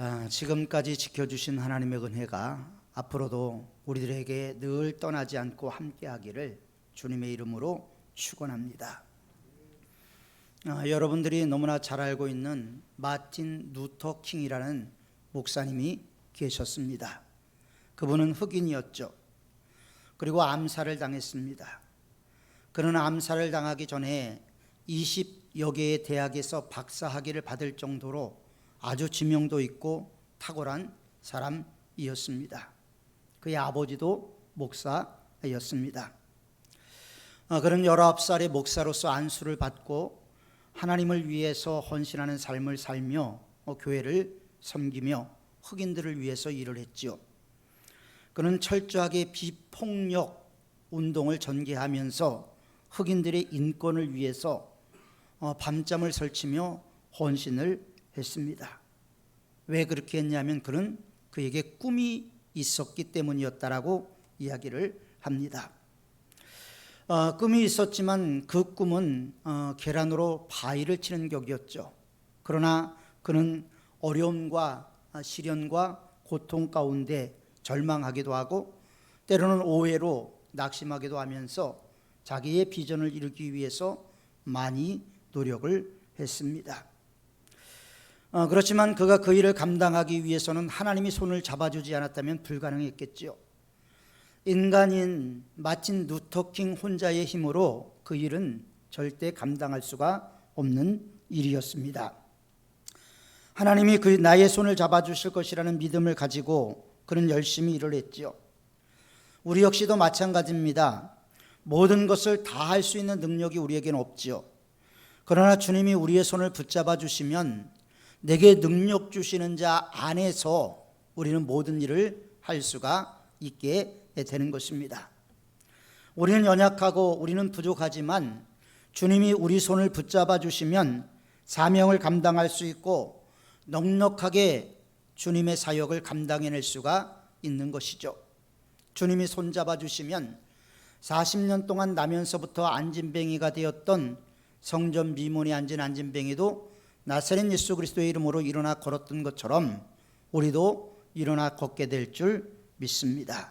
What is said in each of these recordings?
아, 지금까지 지켜주신 하나님의 은혜가 앞으로도 우리들에게 늘 떠나지 않고 함께하기를 주님의 이름으로 축원합니다. 아, 여러분들이 너무나 잘 알고 있는 마틴 루터 킹이라는 목사님이 계셨습니다. 그분은 흑인이었죠. 그리고 암살을 당했습니다. 그는 암살을 당하기 전에 20여 개의 대학에서 박사학위를 받을 정도로 아주 지명도 있고 탁월한 사람이었습니다. 그의 아버지도 목사였습니다. 어, 그는 19살의 목사로서 안수를 받고 하나님을 위해서 헌신하는 삶을 살며 어, 교회를 섬기며 흑인들을 위해서 일을 했지요. 그는 철저하게 비폭력 운동을 전개하면서 흑인들의 인권을 위해서 어, 밤잠을 설치며 헌신을 했습니다. 왜 그렇게 했냐면 그는 그에게 꿈이 있었기 때문이었다라고 이야기를 합니다. 어, 꿈이 있었지만 그 꿈은 어, 계란으로 바위를 치는 격이었죠. 그러나 그는 어려움과 시련과 고통 가운데 절망하기도 하고 때로는 오해로 낙심하기도 하면서 자기의 비전을 이루기 위해서 많이 노력을 했습니다. 어, 그렇지만 그가 그 일을 감당하기 위해서는 하나님이 손을 잡아주지 않았다면 불가능했겠지요. 인간인 마틴 루터킹 혼자의 힘으로 그 일은 절대 감당할 수가 없는 일이었습니다. 하나님이 그 나의 손을 잡아주실 것이라는 믿음을 가지고 그는 열심히 일을 했지요. 우리 역시도 마찬가지입니다. 모든 것을 다 할 수 있는 능력이 우리에게는 없지요. 그러나 주님이 우리의 손을 붙잡아 주시면 내게 능력 주시는 자 안에서 우리는 모든 일을 할 수가 있게 되는 것입니다. 우리는 연약하고 우리는 부족하지만 주님이 우리 손을 붙잡아 주시면 사명을 감당할 수 있고 넉넉하게 주님의 사역을 감당해낼 수가 있는 것이죠. 주님이 손잡아 주시면 40년 동안 나면서부터 안진뱅이가 되었던 성전 미문에 앉은 안진뱅이도 나사렛 예수 그리스도의 이름으로 일어나 걸었던 것처럼 우리도 일어나 걷게 될 줄 믿습니다.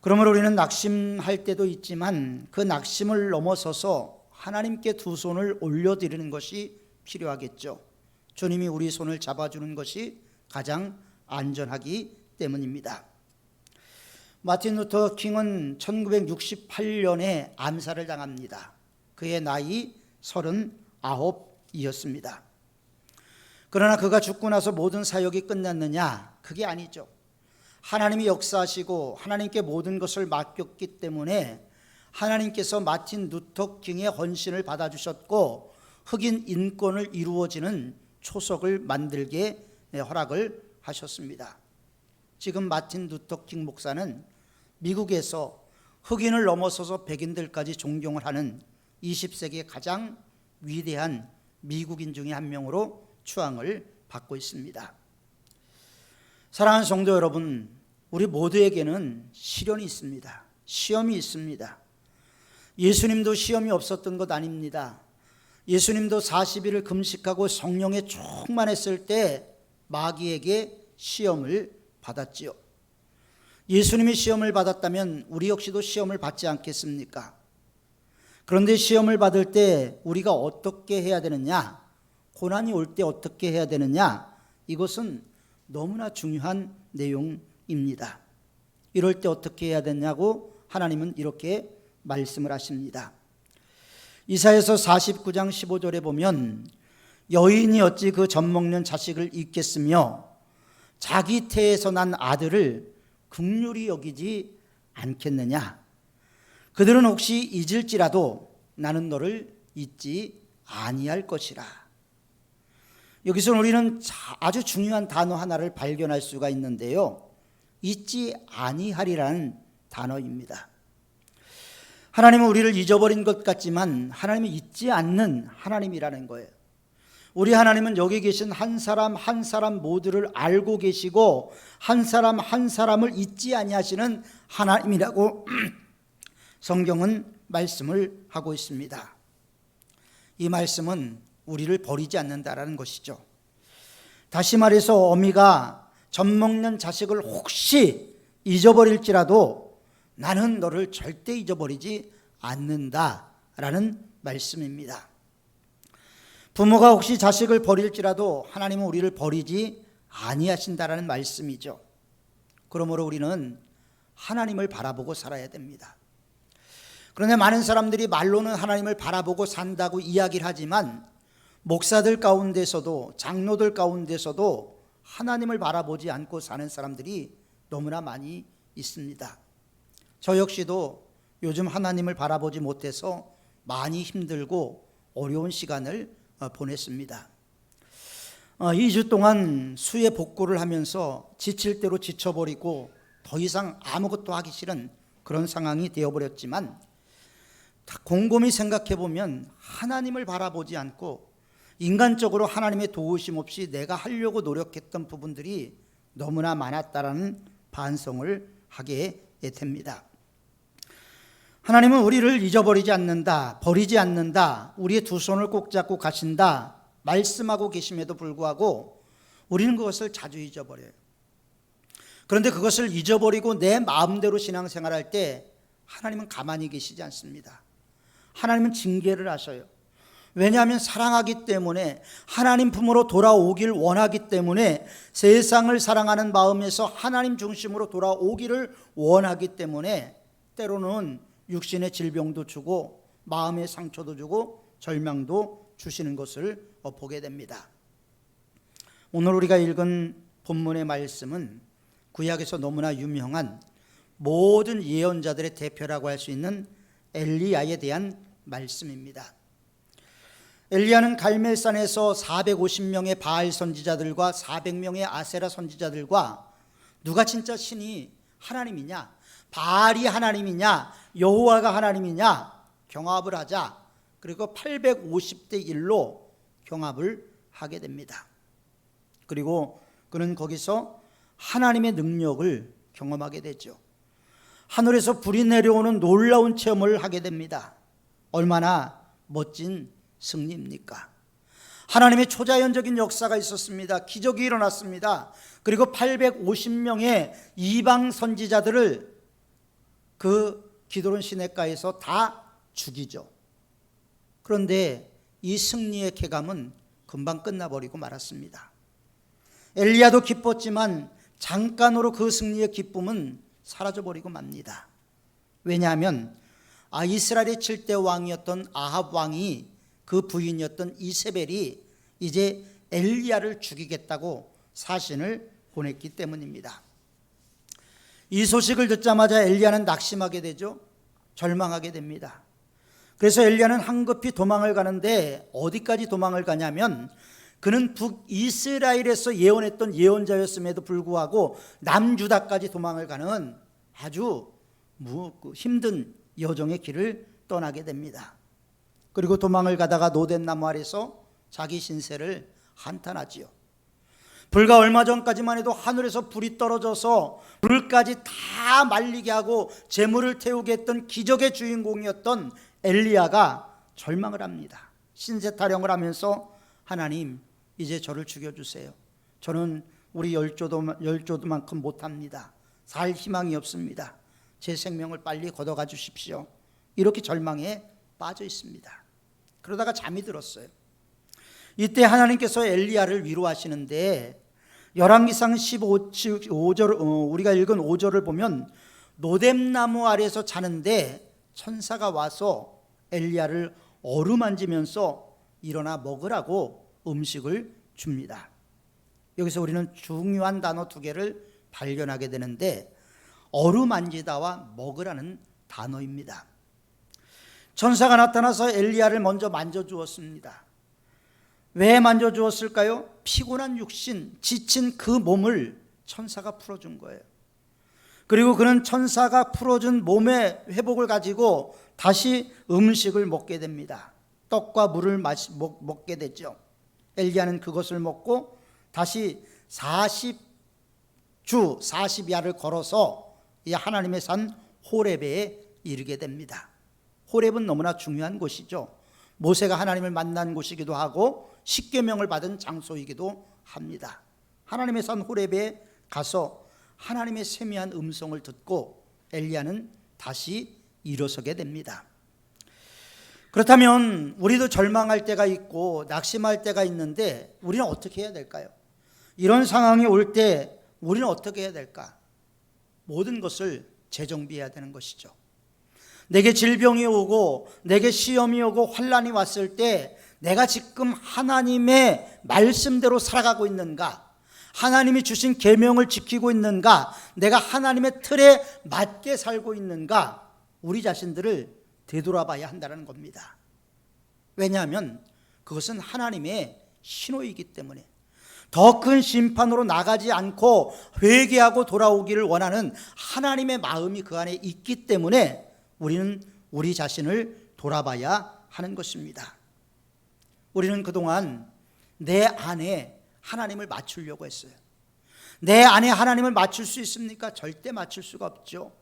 그러므로 우리는 낙심할 때도 있지만 그 낙심을 넘어서서 하나님께 두 손을 올려드리는 것이 필요하겠죠. 주님이 우리 손을 잡아주는 것이 가장 안전하기 때문입니다. 마틴 루터 킹은 1968년에 암살을 당합니다. 그의 나이 39 이었습니다. 그러나 그가 죽고 나서 모든 사역이 끝났느냐? 그게 아니죠. 하나님이 역사하시고 하나님께 모든 것을 맡겼기 때문에 하나님께서 마틴 루터 킹의 헌신을 받아주셨고 흑인 인권을 이루어지는 초석을 만들게 허락을 하셨습니다. 지금 마틴 루터 킹 목사는 미국에서 흑인을 넘어서서 백인들까지 존경을 하는 20세기의 가장 위대한 미국인 중의 한 명으로 추앙을 받고 있습니다. 사랑하는 성도 여러분, 우리 모두에게는 시련이 있습니다. 시험이 있습니다. 예수님도 시험이 없었던 것 아닙니다. 예수님도 40일을 금식하고 성령에 충만했을 때 마귀에게 시험을 받았지요. 예수님이 시험을 받았다면 우리 역시도 시험을 받지 않겠습니까? 그런데 시험을 받을 때 우리가 어떻게 해야 되느냐? 고난이 올 때 어떻게 해야 되느냐? 이것은 너무나 중요한 내용입니다. 이럴 때 어떻게 해야 되냐고 하나님은 이렇게 말씀을 하십니다. 이사에서 49장 15절에 보면 여인이 어찌 그 젖 먹는 자식을 잊겠으며 자기 태에서 난 아들을 극률이 여기지 않겠느냐? 그들은 혹시 잊을지라도 나는 너를 잊지 아니할 것이라. 여기서 우리는 아주 중요한 단어 하나를 발견할 수가 있는데요. 잊지 아니하리라는 단어입니다. 하나님은 우리를 잊어버린 것 같지만 하나님은 잊지 않는 하나님이라는 거예요. 우리 하나님은 여기 계신 한 사람 한 사람 모두를 알고 계시고 한 사람 한 사람을 잊지 아니하시는 하나님이라고 성경은 말씀을 하고 있습니다. 이 말씀은 우리를 버리지 않는다라는 것이죠. 다시 말해서 어미가 젖 먹는 자식을 혹시 잊어버릴지라도 나는 너를 절대 잊어버리지 않는다라는 말씀입니다. 부모가 혹시 자식을 버릴지라도 하나님은 우리를 버리지 아니하신다라는 말씀이죠. 그러므로 우리는 하나님을 바라보고 살아야 됩니다. 그런데 많은 사람들이 말로는 하나님을 바라보고 산다고 이야기를 하지만 목사들 가운데서도 장로들 가운데서도 하나님을 바라보지 않고 사는 사람들이 너무나 많이 있습니다. 저 역시도 요즘 하나님을 바라보지 못해서 많이 힘들고 어려운 시간을 어, 보냈습니다. 2주 동안 수해 복구를 하면서 지칠 대로 지쳐버리고 더 이상 아무것도 하기 싫은 그런 상황이 되어버렸지만 다 곰곰이 생각해 보면 하나님을 바라보지 않고 인간적으로 하나님의 도우심 없이 내가 하려고 노력했던 부분들이 너무나 많았다라는 반성을 하게 됩니다. 하나님은 우리를 잊어버리지 않는다, 버리지 않는다, 우리의 두 손을 꼭 잡고 가신다, 말씀하고 계심에도 불구하고 우리는 그것을 자주 잊어버려요. 그런데 그것을 잊어버리고 내 마음대로 신앙생활할 때 하나님은 가만히 계시지 않습니다. 하나님은 징계를 하셔요. 왜냐하면 사랑하기 때문에 하나님 품으로 돌아오길 원하기 때문에 세상을 사랑하는 마음에서 하나님 중심으로 돌아오기를 원하기 때문에 때로는 육신의 질병도 주고 마음의 상처도 주고 절망도 주시는 것을 보게 됩니다. 오늘 우리가 읽은 본문의 말씀은 구약에서 너무나 유명한 모든 예언자들의 대표라고 할 수 있는 엘리야에 대한 말씀입니다. 엘리야는 갈멜산에서 450명의 바알 선지자들과 400명의 아세라 선지자들과 누가 진짜 신이 하나님이냐, 바알이 하나님이냐, 여호와가 하나님이냐 경합을 하자. 그리고 850대 1로 경합을 하게 됩니다. 그리고 그는 거기서 하나님의 능력을 경험하게 되죠. 하늘에서 불이 내려오는 놀라운 체험을 하게 됩니다. 얼마나 멋진 승리입니까? 하나님의 초자연적인 역사가 있었습니다. 기적이 일어났습니다. 그리고 850명의 이방 선지자들을 그 기도론 시내가에서 다 죽이죠. 그런데 이 승리의 쾌감은 금방 끝나버리고 말았습니다. 엘리야도 기뻤지만 잠깐으로 그 승리의 기쁨은 사라져버리고 맙니다. 왜냐하면 아 이스라엘의 7대 왕이었던 아합 왕이 그 부인이었던 이세벨이 이제 엘리야를 죽이겠다고 사신을 보냈기 때문입니다. 이 소식을 듣자마자 엘리야는 낙심하게 되죠. 절망하게 됩니다. 그래서 엘리야는 한급히 도망을 가는데 어디까지 도망을 가냐면 그는 북이스라엘에서 예언했던 예언자였음에도 불구하고 남주다까지 도망을 가는 아주 그 힘든 여정의 길을 떠나게 됩니다. 그리고 도망을 가다가 노된 나무 아래서 자기 신세를 한탄하지요. 불과 얼마 전까지만 해도 하늘에서 불이 떨어져서 불까지 다 말리게 하고 재물을 태우게 했던 기적의 주인공이었던 엘리야가 절망을 합니다. 신세 타령을 하면서 하나님 이제 저를 죽여주세요. 저는 우리 열조도 열조도만큼 못합니다. 살 희망이 없습니다. 제 생명을 빨리 걷어가 주십시오. 이렇게 절망에 빠져 있습니다. 그러다가 잠이 들었어요. 이때 하나님께서 엘리야를 위로하시는데 열왕기상 15절 어, 우리가 읽은 5절을 보면 노뎀나무 아래에서 자는데 천사가 와서 엘리야를 어루만지면서 일어나 먹으라고 음식을 줍니다. 여기서 우리는 중요한 단어 두 개를 발견하게 되는데 어루만지다와 먹으라는 단어입니다. 천사가 나타나서 엘리야를 먼저 만져 주었습니다. 왜 만져 주었을까요? 피곤한 육신, 지친 그 몸을 천사가 풀어 준 거예요. 그리고 그는 천사가 풀어준 몸의 회복을 가지고 다시 음식을 먹게 됩니다. 떡과 물을 마시, 먹, 먹게 되죠. 엘리야는 그것을 먹고 다시 40주 40야를 걸어서 이 하나님의 산 호레베에 이르게 됩니다. 호렙은 너무나 중요한 곳이죠. 모세가 하나님을 만난 곳이기도 하고 십계명을 받은 장소이기도 합니다. 하나님의 산 호렙에 가서 하나님의 세미한 음성을 듣고 엘리야는 다시 일어서게 됩니다. 그렇다면 우리도 절망할 때가 있고 낙심할 때가 있는데 우리는 어떻게 해야 될까요? 이런 상황이 올 때 우리는 어떻게 해야 될까? 모든 것을 재정비해야 되는 것이죠. 내게 질병이 오고 내게 시험이 오고 환란이 왔을 때 내가 지금 하나님의 말씀대로 살아가고 있는가? 하나님이 주신 계명을 지키고 있는가? 내가 하나님의 틀에 맞게 살고 있는가? 우리 자신들을 되돌아봐야 한다는 겁니다. 왜냐하면 그것은 하나님의 신호이기 때문에 더 큰 심판으로 나가지 않고 회개하고 돌아오기를 원하는 하나님의 마음이 그 안에 있기 때문에 우리는 우리 자신을 돌아봐야 하는 것입니다. 우리는 그동안 내 안에 하나님을 맞추려고 했어요. 내 안에 하나님을 맞출 수 있습니까? 절대 맞출 수가 없죠.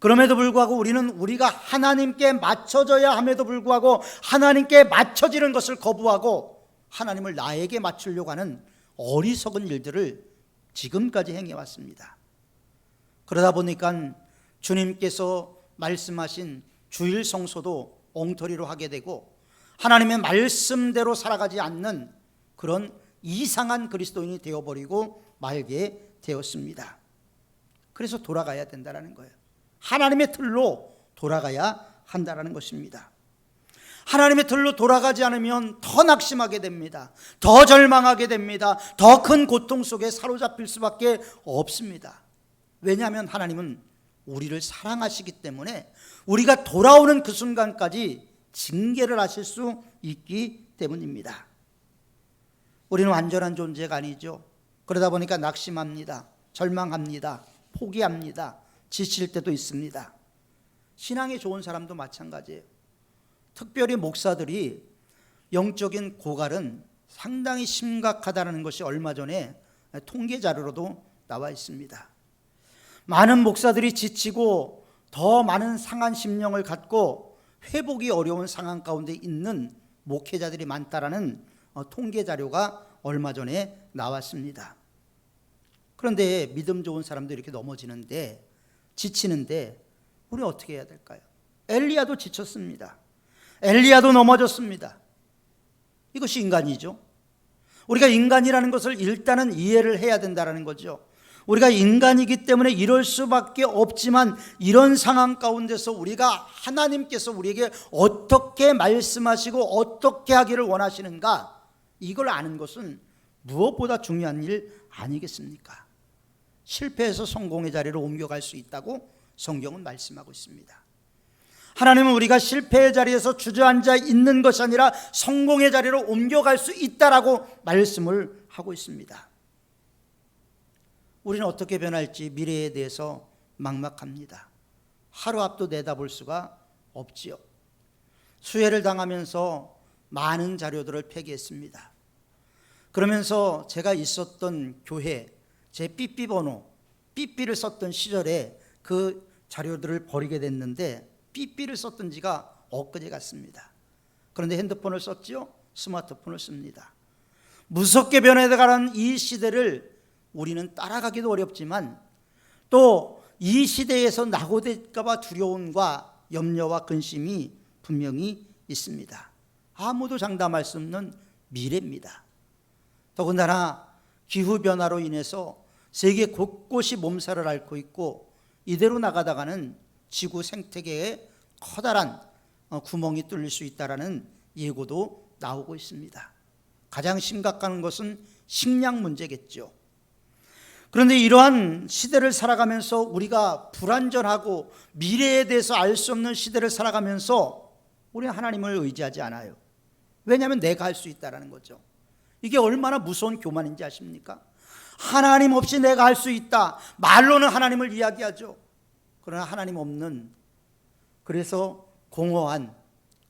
그럼에도 불구하고 우리는 우리가 하나님께 맞춰져야 함에도 불구하고 하나님께 맞춰지는 것을 거부하고 하나님을 나에게 맞추려고 하는 어리석은 일들을 지금까지 행해왔습니다. 그러다 보니까 주님께서 말씀하신 주일 성소도 엉터리로 하게 되고 하나님의 말씀대로 살아가지 않는 그런 이상한 그리스도인이 되어버리고 말게 되었습니다. 그래서 돌아가야 된다는 거예요. 하나님의 틀로 돌아가야 한다는 것입니다. 하나님의 틀로 돌아가지 않으면 더 낙심하게 됩니다. 더 절망하게 됩니다. 더 큰 고통 속에 사로잡힐 수밖에 없습니다. 왜냐하면 하나님은 우리를 사랑하시기 때문에 우리가 돌아오는 그 순간까지 징계를 하실 수 있기 때문입니다. 우리는 완전한 존재가 아니죠. 그러다 보니까 낙심합니다. 절망합니다. 포기합니다. 지칠 때도 있습니다. 신앙이 좋은 사람도 마찬가지예요. 특별히 목사들이 영적인 고갈은 상당히 심각하다는 것이 얼마 전에 통계 자료로도 나와 있습니다. 많은 목사들이 지치고 더 많은 상한 심령을 갖고 회복이 어려운 상황 가운데 있는 목회자들이 많다라는 어, 통계 자료가 얼마 전에 나왔습니다. 그런데 믿음 좋은 사람도 이렇게 넘어지는데 지치는데 우리 어떻게 해야 될까요? 엘리야도 지쳤습니다. 엘리야도 넘어졌습니다. 이것이 인간이죠. 우리가 인간이라는 것을 일단은 이해를 해야 된다는 거죠. 우리가 인간이기 때문에 이럴 수밖에 없지만 이런 상황 가운데서 우리가 하나님께서 우리에게 어떻게 말씀하시고 어떻게 하기를 원하시는가 이걸 아는 것은 무엇보다 중요한 일 아니겠습니까? 실패해서 성공의 자리로 옮겨갈 수 있다고 성경은 말씀하고 있습니다. 하나님은 우리가 실패의 자리에서 주저앉아 있는 것이 아니라 성공의 자리로 옮겨갈 수 있다라고 말씀을 하고 있습니다. 우리는 어떻게 변할지 미래에 대해서 막막합니다. 하루 앞도 내다볼 수가 없지요. 수혜를 당하면서 많은 자료들을 폐기했습니다. 그러면서 제가 있었던 교회 제 삐삐 번호 삐삐를 썼던 시절에 그 자료들을 버리게 됐는데 삐삐를 썼던 지가 엊그제 같습니다. 그런데 핸드폰을 썼지요? 스마트폰을 씁니다. 무섭게 변해가는 이 시대를 우리는 따라가기도 어렵지만 또 이 시대에서 낙오될까봐 두려움과 염려와 근심이 분명히 있습니다. 아무도 장담할 수 없는 미래입니다. 더군다나 기후 변화로 인해서 세계 곳곳이 몸살을 앓고 있고 이대로 나가다가는 지구 생태계에 커다란 어, 구멍이 뚫릴 수 있다라는 예고도 나오고 있습니다. 가장 심각한 것은 식량 문제겠죠. 그런데 이러한 시대를 살아가면서 우리가 불안전하고 미래에 대해서 알 수 없는 시대를 살아가면서 우리는 하나님을 의지하지 않아요. 왜냐하면 내가 할 수 있다라는 거죠. 이게 얼마나 무서운 교만인지 아십니까? 하나님 없이 내가 할 수 있다. 말로는 하나님을 이야기하죠. 그러나 하나님 없는 그래서 공허한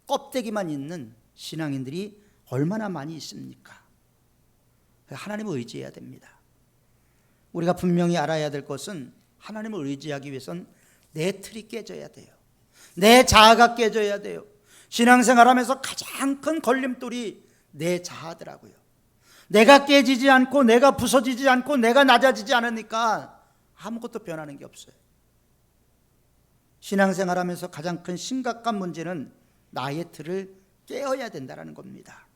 껍데기만 있는 신앙인들이 얼마나 많이 있습니까? 하나님을 의지해야 됩니다. 우리가 분명히 알아야 될 것은 하나님을 의지하기 위해선 내 틀이 깨져야 돼요. 내 자아가 깨져야 돼요. 신앙생활하면서 가장 큰 걸림돌이 내 자아더라고요. 내가 깨지지 않고 내가 부서지지 않고 내가 낮아지지 않으니까 아무것도 변하는 게 없어요. 신앙생활 하면서 가장 큰 심각한 문제는 나의 틀을 깨어야 된다는 겁니다.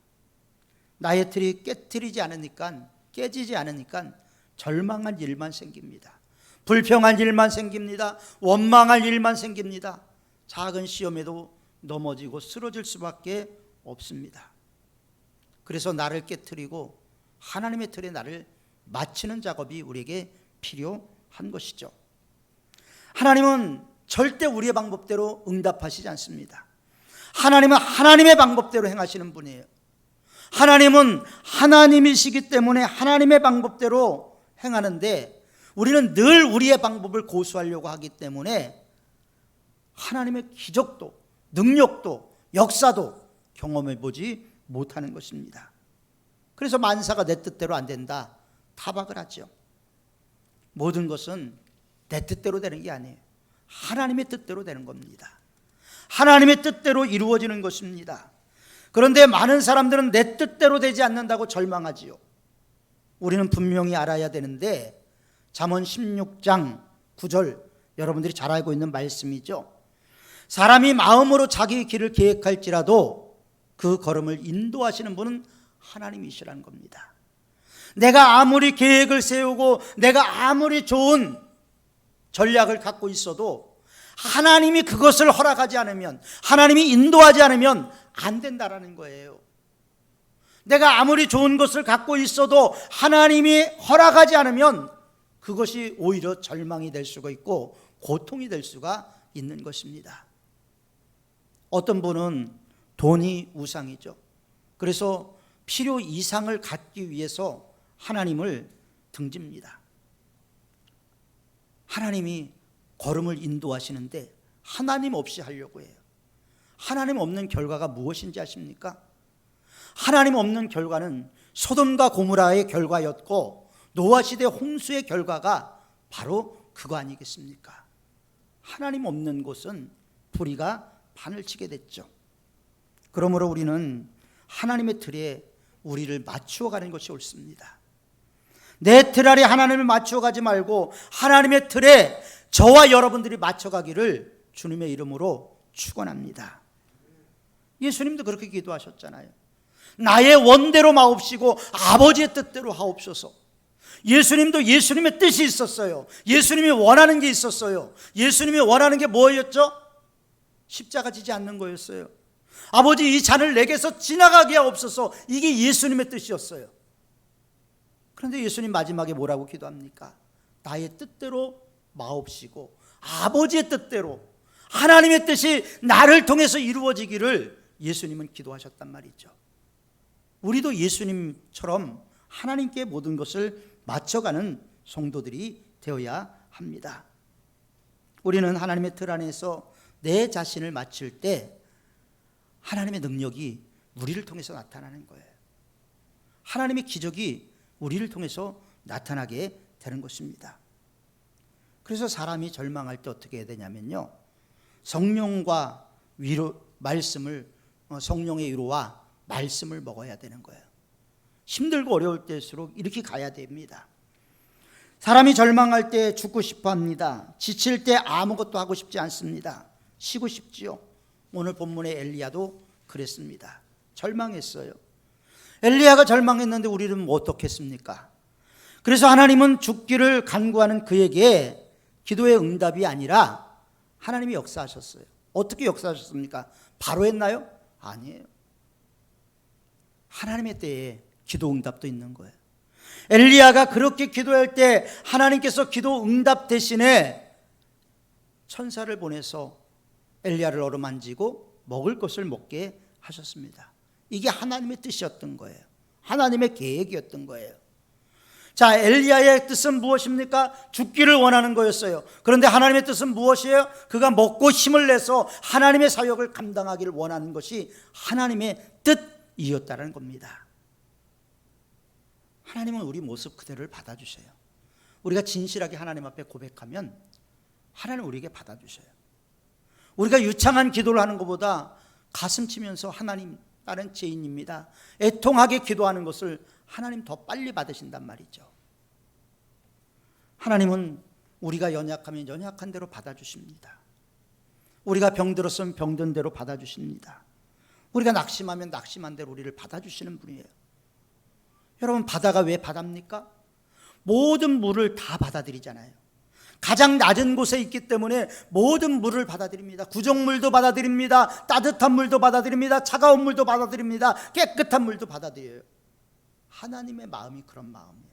나의 틀이 깨뜨리지 않으니까 깨지지 않으니까 절망한 일만 생깁니다. 불평한 일만 생깁니다. 원망할 일만 생깁니다. 작은 시험에도 넘어지고 쓰러질 수밖에 없습니다. 그래서 나를 깨뜨리고 하나님의 틀에 나를 맞추는 작업이 우리에게 필요한 것이죠. 하나님은 절대 우리의 방법대로 응답하시지 않습니다. 하나님은 하나님의 방법대로 행하시는 분이에요. 하나님은 하나님이시기 때문에 하나님의 방법대로 행하는데 우리는 늘 우리의 방법을 고수하려고 하기 때문에 하나님의 기적도 능력도 역사도 경험해 보지 못하는 것입니다. 그래서 만사가 내 뜻대로 안 된다. 타박을 하죠. 모든 것은 내 뜻대로 되는 게 아니에요. 하나님의 뜻대로 되는 겁니다. 하나님의 뜻대로 이루어지는 것입니다. 그런데 많은 사람들은 내 뜻대로 되지 않는다고 절망하지요. 우리는 분명히 알아야 되는데 잠언 16장 9절 여러분들이 잘 알고 있는 말씀이죠. 사람이 마음으로 자기 길을 계획할지라도 그 걸음을 인도하시는 분은 하나님이시라는 겁니다. 내가 아무리 계획을 세우고 내가 아무리 좋은 전략을 갖고 있어도 하나님이 그것을 허락하지 않으면 하나님이 인도하지 않으면 안 된다라는 거예요. 내가 아무리 좋은 것을 갖고 있어도 하나님이 허락하지 않으면 그것이 오히려 절망이 될 수가 있고 고통이 될 수가 있는 것입니다. 어떤 분은 돈이 우상이죠. 그래서 필요 이상을 갖기 위해서 하나님을 등집니다. 하나님이 걸음을 인도하시는데 하나님 없이 하려고 해요. 하나님 없는 결과가 무엇인지 아십니까? 하나님 없는 결과는 소돔과 고무라의 결과였고 노아 시대 홍수의 결과가 바로 그거 아니겠습니까? 하나님 없는 곳은 불의가 판을 치게 됐죠. 그러므로 우리는 하나님의 틀에 우리를 맞추어 가는 것이 옳습니다. 내 틀 아래 하나님을 맞추어 가지 말고 하나님의 틀에 저와 여러분들이 맞춰 가기를 주님의 이름으로 축원합니다. 예수님도 그렇게 기도하셨잖아요. 나의 원대로 마옵시고 아버지의 뜻대로 하옵소서. 예수님도 예수님의 뜻이 있었어요. 예수님이 원하는 게 있었어요. 예수님이 원하는 게 뭐였죠? 십자가 지지 않는 거였어요. 아버지 이 잔을 내게서 지나가게 하옵소서. 이게 예수님의 뜻이었어요. 그런데 예수님 마지막에 뭐라고 기도합니까? 나의 뜻대로 마옵시고 아버지의 뜻대로 하나님의 뜻이 나를 통해서 이루어지기를 예수님은 기도하셨단 말이죠. 우리도 예수님처럼 하나님께 모든 것을 맞춰가는 성도들이 되어야 합니다. 우리는 하나님의 틀 안에서 내 자신을 맞출 때 하나님의 능력이 우리를 통해서 나타나는 거예요. 하나님의 기적이 우리를 통해서 나타나게 되는 것입니다. 그래서 사람이 절망할 때 어떻게 해야 되냐면요. 성령과 위로 말씀을 어, 성령의 위로와 말씀을 먹어야 되는 거예요. 힘들고 어려울 때일수록 이렇게 가야 됩니다. 사람이 절망할 때 죽고 싶어 합니다. 지칠 때 아무것도 하고 싶지 않습니다. 쉬고 싶지요. 오늘 본문의 엘리야도 그랬습니다. 절망했어요. 엘리야가 절망했는데 우리는 뭐 어떻겠습니까? 그래서 하나님은 죽기를 간구하는 그에게 기도의 응답이 아니라 하나님이 역사하셨어요. 어떻게 역사하셨습니까? 바로 했나요? 아니에요. 하나님의 때에 기도 응답도 있는 거예요. 엘리야가 그렇게 기도할 때 하나님께서 기도 응답 대신에 천사를 보내서 엘리야를 어루만지고 먹을 것을 먹게 하셨습니다. 이게 하나님의 뜻이었던 거예요. 하나님의 계획이었던 거예요. 자, 엘리야의 뜻은 무엇입니까? 죽기를 원하는 거였어요. 그런데 하나님의 뜻은 무엇이에요? 그가 먹고 힘을 내서 하나님의 사역을 감당하기를 원하는 것이 하나님의 뜻이었다는 겁니다. 하나님은 우리 모습 그대로를 받아주셔요. 우리가 진실하게 하나님 앞에 고백하면 하나님 우리에게 받아주셔요. 우리가 유창한 기도를 하는 것보다 가슴 치면서 하나님 나는 죄인입니다. 애통하게 기도하는 것을 하나님 더 빨리 받으신단 말이죠. 하나님은 우리가 연약하면 연약한 대로 받아주십니다. 우리가 병들었으면 병든 대로 받아주십니다. 우리가 낙심하면 낙심한 대로 우리를 받아주시는 분이에요. 여러분 바다가 왜 바다입니까? 모든 물을 다 받아들이잖아요. 가장 낮은 곳에 있기 때문에 모든 물을 받아들입니다. 구정물도 받아들입니다. 따뜻한 물도 받아들입니다. 차가운 물도 받아들입니다. 깨끗한 물도 받아들여요. 하나님의 마음이 그런 마음이에요.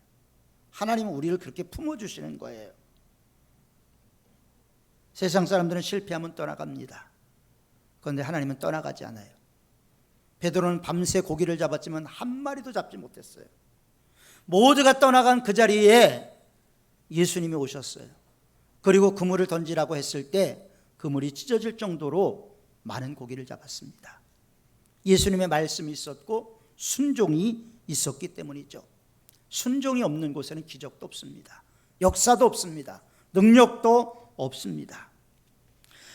하나님은 우리를 그렇게 품어주시는 거예요. 세상 사람들은 실패하면 떠나갑니다. 그런데 하나님은 떠나가지 않아요. 베드로는 밤새 고기를 잡았지만 한 마리도 잡지 못했어요. 모두가 떠나간 그 자리에 예수님이 오셨어요. 그리고 그물을 던지라고 했을 때 그물이 찢어질 정도로 많은 고기를 잡았습니다. 예수님의 말씀이 있었고 순종이 있었기 때문이죠. 순종이 없는 곳에는 기적도 없습니다. 역사도 없습니다. 능력도 없습니다.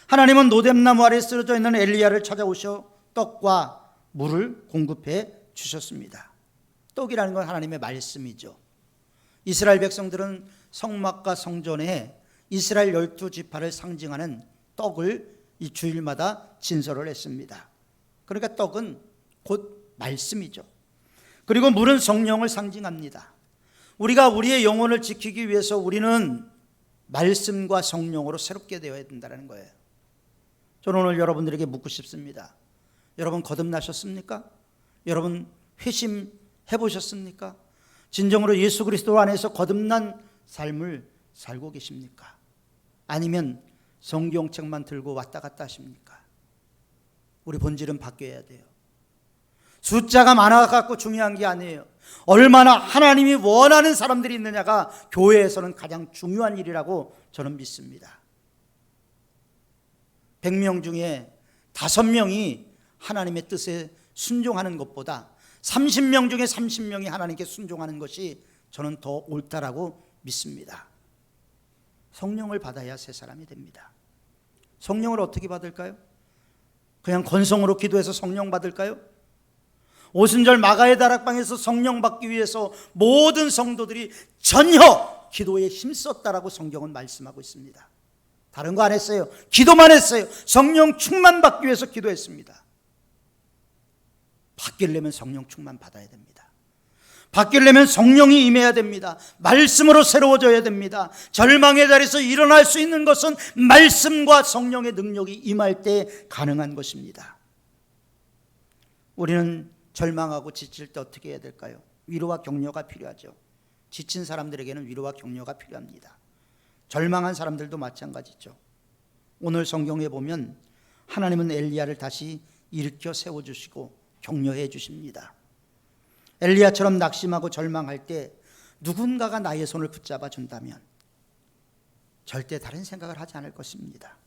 하나님은 노뎀나무 아래 쓰러져 있는 엘리야를 찾아오셔 떡과 물을 공급해 주셨습니다. 떡이라는 건 하나님의 말씀이죠. 이스라엘 백성들은 성막과 성전에 이스라엘 열두 지파를 상징하는 떡을 이 주일마다 진설을 했습니다. 그러니까 떡은 곧 말씀이죠. 그리고 물은 성령을 상징합니다. 우리가 우리의 영혼을 지키기 위해서 우리는 말씀과 성령으로 새롭게 되어야 된다는 거예요. 저는 오늘 여러분들에게 묻고 싶습니다. 여러분 거듭나셨습니까? 여러분 회심해 보셨습니까? 진정으로 예수 그리스도 안에서 거듭난 삶을 살고 계십니까? 아니면 성경책만 들고 왔다 갔다 하십니까? 우리 본질은 바뀌어야 돼요. 숫자가 많아갖고 중요한 게 아니에요. 얼마나 하나님이 원하는 사람들이 있느냐가 교회에서는 가장 중요한 일이라고 저는 믿습니다. 100명 중에 5명이 하나님의 뜻에 순종하는 것보다 30명 중에 30명이 하나님께 순종하는 것이 저는 더 옳다라고 믿습니다. 성령을 받아야 새 사람이 됩니다. 성령을 어떻게 받을까요? 그냥 건성으로 기도해서 성령 받을까요? 오순절 마가의 다락방에서 성령 받기 위해서 모든 성도들이 전혀 기도에 힘썼다라고 성경은 말씀하고 있습니다. 다른 거 안 했어요. 기도만 했어요. 성령 충만 받기 위해서 기도했습니다. 바뀌려면 성령 충만 받아야 됩니다. 바뀌려면 성령이 임해야 됩니다. 말씀으로 새로워져야 됩니다. 절망의 자리에서 일어날 수 있는 것은 말씀과 성령의 능력이 임할 때 가능한 것입니다. 우리는 절망하고 지칠 때 어떻게 해야 될까요? 위로와 격려가 필요하죠. 지친 사람들에게는 위로와 격려가 필요합니다. 절망한 사람들도 마찬가지죠. 오늘 성경에 보면 하나님은 엘리야를 다시 일으켜 세워 주시고 격려해 주십니다. 엘리야처럼 낙심하고 절망할 때 누군가가 나의 손을 붙잡아 준다면 절대 다른 생각을 하지 않을 것입니다.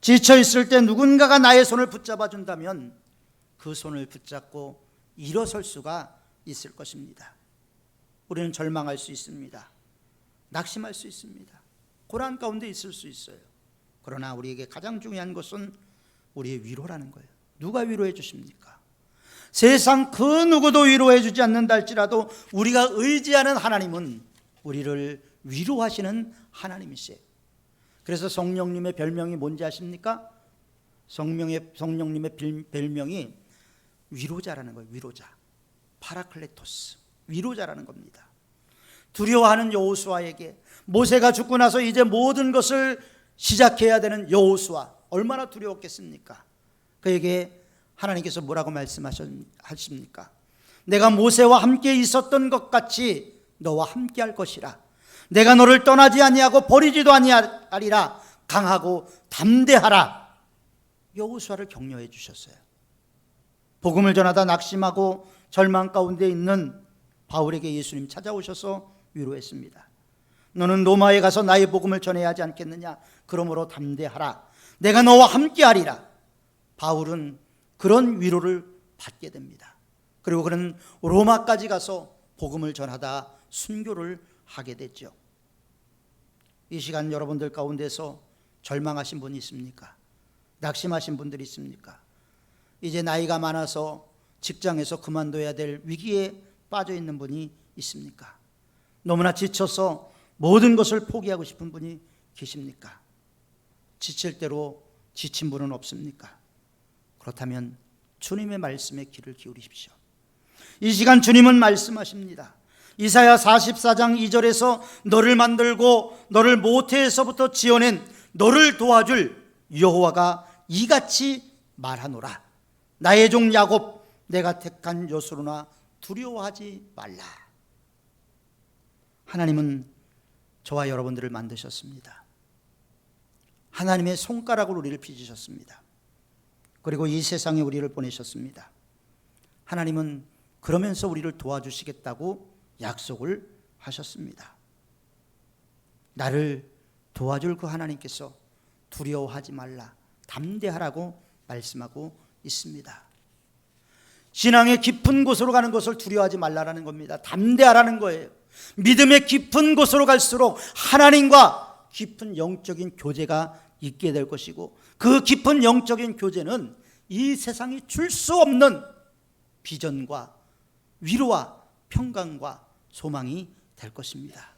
지쳐 있을 때 누군가가 나의 손을 붙잡아 준다면 그 손을 붙잡고 일어설 수가 있을 것입니다. 우리는 절망할 수 있습니다. 낙심할 수 있습니다. 고난 가운데 있을 수 있어요. 그러나 우리에게 가장 중요한 것은 우리의 위로라는 거예요. 누가 위로해 주십니까? 세상 그 누구도 위로해 주지 않는다 할지라도 우리가 의지하는 하나님은 우리를 위로하시는 하나님이세요. 그래서 성령님의 별명이 뭔지 아십니까? 성령의 성령님의 별명이 위로자라는 거예요. 위로자. 파라클레토스. 위로자라는 겁니다. 두려워하는 여호수아에게 모세가 죽고 나서 이제 모든 것을 시작해야 되는 여호수아 얼마나 두려웠겠습니까? 그에게 하나님께서 뭐라고 말씀하십니까? 내가 모세와 함께 있었던 것 같이 너와 함께 할 것이라. 내가 너를 떠나지 아니하고 버리지도 아니하리라. 강하고 담대하라. 여호수아를 격려해 주셨어요. 복음을 전하다 낙심하고 절망 가운데 있는 바울에게 예수님 찾아오셔서 위로했습니다. 너는 로마에 가서 나의 복음을 전해야 하지 않겠느냐? 그러므로 담대하라. 내가 너와 함께 하리라. 바울은 그런 위로를 받게 됩니다. 그리고 그는 로마까지 가서 복음을 전하다 순교를 하게 됐죠. 이 시간 여러분들 가운데서 절망하신 분이 있습니까? 낙심하신 분들이 있습니까? 이제 나이가 많아서 직장에서 그만둬야 될 위기에 빠져 있는 분이 있습니까? 너무나 지쳐서 모든 것을 포기하고 싶은 분이 계십니까? 지칠 대로 지친 분은 없습니까? 그렇다면 주님의 말씀에 귀를 기울이십시오. 이 시간 주님은 말씀하십니다. 이사야 44장 2절에서 너를 만들고 너를 모태에서부터 지어낸 너를 도와줄 여호와가 이같이 말하노라. 나의 종 야곱 내가 택한 요소로나 두려워하지 말라. 하나님은 저와 여러분들을 만드셨습니다. 하나님의 손가락으로 우리를 빚으셨습니다. 그리고 이 세상에 우리를 보내셨습니다. 하나님은 그러면서 우리를 도와주시겠다고 약속을 하셨습니다. 나를 도와줄 그 하나님께서 두려워하지 말라, 담대하라고 말씀하고 있습니다. 신앙의 깊은 곳으로 가는 것을 두려워하지 말라라는 겁니다. 담대하라는 거예요. 믿음의 깊은 곳으로 갈수록 하나님과 깊은 영적인 교제가 있게 될 것이고 그 깊은 영적인 교제는 이 세상이 줄 수 없는 비전과 위로와 평강과 소망이 될 것입니다.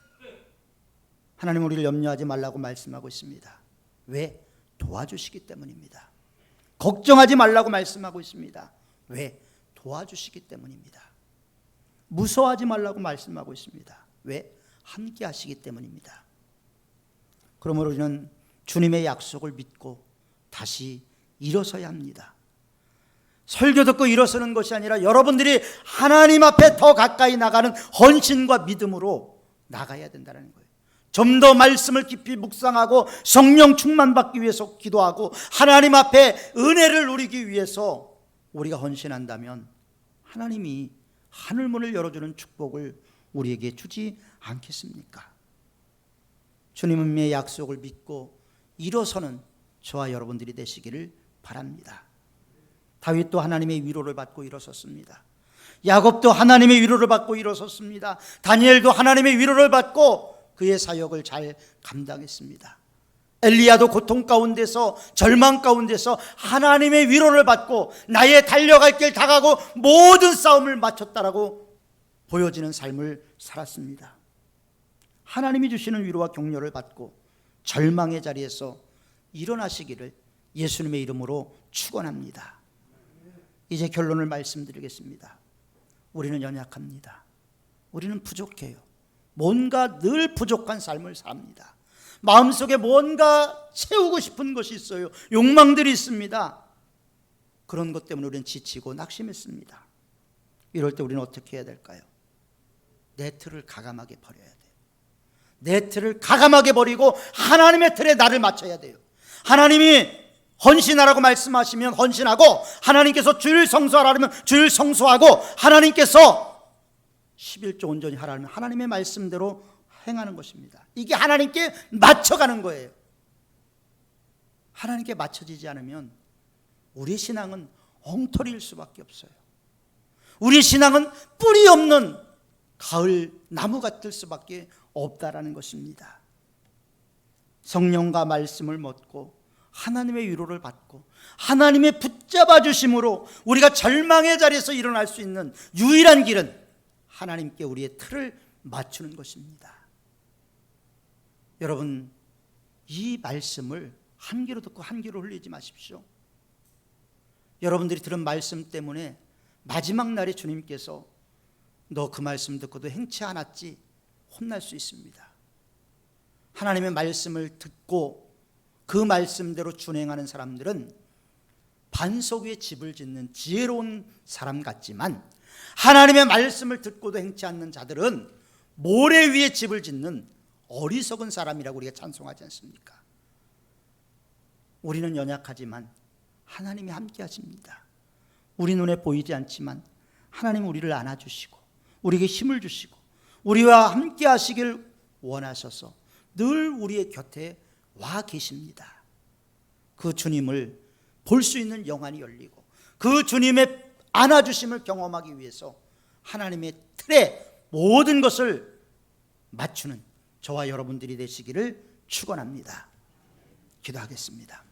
하나님 우리를 염려하지 말라고 말씀하고 있습니다. 왜? 도와주시기 때문입니다. 걱정하지 말라고 말씀하고 있습니다. 왜? 도와주시기 때문입니다. 무서워하지 말라고 말씀하고 있습니다. 왜? 함께 하시기 때문입니다. 그러므로 우리는 주님의 약속을 믿고 다시 일어서야 합니다. 설교 듣고 일어서는 것이 아니라 여러분들이 하나님 앞에 더 가까이 나가는 헌신과 믿음으로 나가야 된다는 거예요. 좀 더 말씀을 깊이 묵상하고 성령 충만받기 위해서 기도하고 하나님 앞에 은혜를 누리기 위해서 우리가 헌신한다면 하나님이 하늘 문을 열어주는 축복을 우리에게 주지 않겠습니까? 주님의 약속을 믿고 일어서는 저와 여러분들이 되시기를 바랍니다. 다윗도 하나님의 위로를 받고 일어섰습니다. 야곱도 하나님의 위로를 받고 일어섰습니다. 다니엘도 하나님의 위로를 받고 그의 사역을 잘 감당했습니다. 엘리야도 고통 가운데서 절망 가운데서 하나님의 위로를 받고 나의 달려갈 길 다가고 모든 싸움을 마쳤다라고 보여지는 삶을 살았습니다. 하나님이 주시는 위로와 격려를 받고 절망의 자리에서 일어나시기를 예수님의 이름으로 축원합니다. 이제 결론을 말씀드리겠습니다. 우리는 연약합니다. 우리는 부족해요. 뭔가 늘 부족한 삶을 삽니다. 마음속에 뭔가 채우고 싶은 것이 있어요. 욕망들이 있습니다. 그런 것 때문에 우리는 지치고 낙심했습니다. 이럴 때 우리는 어떻게 해야 될까요? 내 틀을 가감하게 버려야 돼요. 내 틀을 가감하게 버리고 하나님의 틀에 나를 맞춰야 돼요. 하나님이 헌신하라고 말씀하시면 헌신하고 하나님께서 주일 성수하라면 주일 성수하고 하나님께서 11조 온전히 하라면 하나님의 말씀대로 행하는 것입니다. 이게 하나님께 맞춰가는 거예요. 하나님께 맞춰지지 않으면 우리 신앙은 엉터리일 수밖에 없어요. 우리 신앙은 뿌리 없는 가을 나무 같을 수밖에 없다라는 것입니다. 성령과 말씀을 먹고 하나님의 위로를 받고 하나님의 붙잡아 주심으로 우리가 절망의 자리에서 일어날 수 있는 유일한 길은 하나님께 우리의 틀을 맞추는 것입니다. 여러분 이 말씀을 한 귀로 듣고 한 귀로 흘리지 마십시오. 여러분들이 들은 말씀 때문에 마지막 날에 주님께서 너 그 말씀 듣고도 행치 않았지 혼날 수 있습니다. 하나님의 말씀을 듣고 그 말씀대로 준행하는 사람들은 반석 위에 집을 짓는 지혜로운 사람 같지만 하나님의 말씀을 듣고도 행치 않는 자들은 모래 위에 집을 짓는 어리석은 사람이라고 우리가 찬송하지 않습니까? 우리는 연약하지만 하나님이 함께 하십니다. 우리 눈에 보이지 않지만 하나님 우리를 안아주시고 우리에게 힘을 주시고 우리와 함께 하시길 원하셔서 늘 우리의 곁에 와 계십니다. 그 주님을 볼 수 있는 영안이 열리고 그 주님의 안아주심을 경험하기 위해서 하나님의 틀에 모든 것을 맞추는 저와 여러분들이 되시기를 축원합니다. 기도하겠습니다.